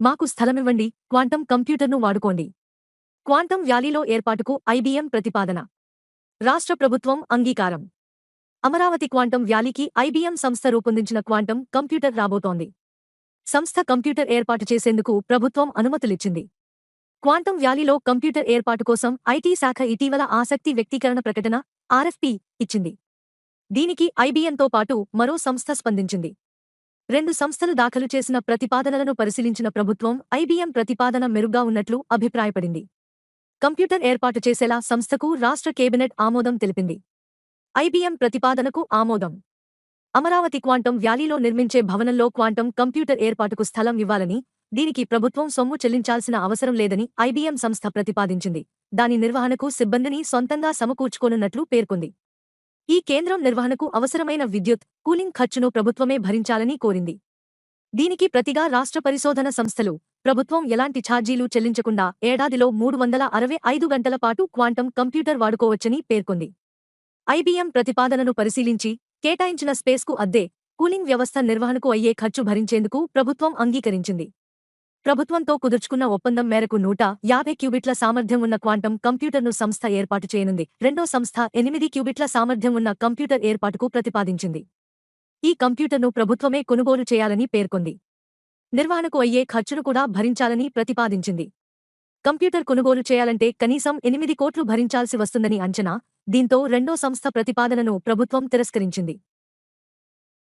మాకు స్థలమివ్వండి. క్వాంటం కంప్యూటర్ను వాడుకోండి. క్వాంటం వ్యాలీలో ఏర్పాటుకు ఐబీఎం ప్రతిపాదన. రాష్ట్ర ప్రభుత్వం అంగీకారం. అమరావతి క్వాంటం వ్యాలీకి ఐబీఎం సంస్థ రూపొందించిన క్వాంటం కంప్యూటర్ రాబోతోంది. సంస్థ కంప్యూటర్ ఏర్పాటు చేసేందుకు ప్రభుత్వం అనుమతులిచ్చింది. క్వాంటం వ్యాలీలో కంప్యూటర్ ఏర్పాటు కోసం ఐటీ శాఖ ఇటీవల ఆసక్తి వ్యక్తీకరణ ప్రకటన ఆర్ఎఫ్పి ఇచ్చింది. దీనికి ఐబీఎంతో పాటు మరో సంస్థ స్పందించింది. రెండు సంస్థలు దాఖలు చేసిన ప్రతిపాదనలను పరిశీలించిన ప్రభుత్వం ఐబీఎం ప్రతిపాదన మెరుగ్గా ఉన్నట్లు అభిప్రాయపడింది. కంప్యూటర్ ఏర్పాటు చేసేలా సంస్థకు రాష్ట్ర కేబినెట్ ఆమోదం తెలిపింది. ఐబీఎం ప్రతిపాదనకు ఆమోదం. అమరావతి క్వాంటం వ్యాలీలో నిర్మించే భవనంలో క్వాంటం కంప్యూటర్ ఏర్పాటుకు స్థలం ఇవ్వాలని దీనికి ప్రభుత్వం సొమ్ము చెల్లించాల్సిన అవసరం లేదని ఐబీఎం సంస్థ ప్రతిపాదించింది. దాని నిర్వహణకు సిబ్బందిని సొంతంగా సమకూర్చుకోనున్నట్లు పేర్కొంది. ఈ కేంద్రం నిర్వహణకు అవసరమైన విద్యుత్ కూలింగ్ ఖర్చును ప్రభుత్వమే భరించాలని కోరింది. దీనికి ప్రతిగా రాష్ట్ర పరిశోధన సంస్థలు ప్రభుత్వం ఎలాంటి ఛార్జీలు చెల్లించకుండా ఏడాదిలో మూడు వందల అరవై ఐదు గంటల పాటు క్వాంటం కంప్యూటర్ వాడుకోవచ్చని పేర్కొంది. ఐబీఎం ప్రతిపాదనను పరిశీలించి కేటాయించిన స్పేస్కు అద్దె కూలింగ్ వ్యవస్థ నిర్వహణకు అయ్యే ఖర్చు భరించేందుకు ప్రభుత్వం అంగీకరించింది. ప్రభుత్వంతో కుదుర్చుకున్న ఒప్పందం మేరకు నూట యాభై క్యూబిట్ల సామర్థ్యం ఉన్న క్వాంటం కంప్యూటర్ను సంస్థ ఏర్పాటు చేయనుంది. రెండో సంస్థ ఎనిమిది క్యూబిట్ల సామర్థ్యం ఉన్న కంప్యూటర్ ఏర్పాటుకు ప్రతిపాదించింది. ఈ కంప్యూటర్ను ప్రభుత్వమే కొనుగోలు చేయాలని పేర్కొంది. నిర్వహణకు అయ్యే ఖర్చును కూడా భరించాలని ప్రతిపాదించింది. కంప్యూటర్ కొనుగోలు చేయాలంటే కనీసం ఎనిమిది కోట్లు భరించాల్సి వస్తుందని అంచనా దీంతో రెండో సంస్థ ప్రతిపాదనను ప్రభుత్వం తిరస్కరించింది.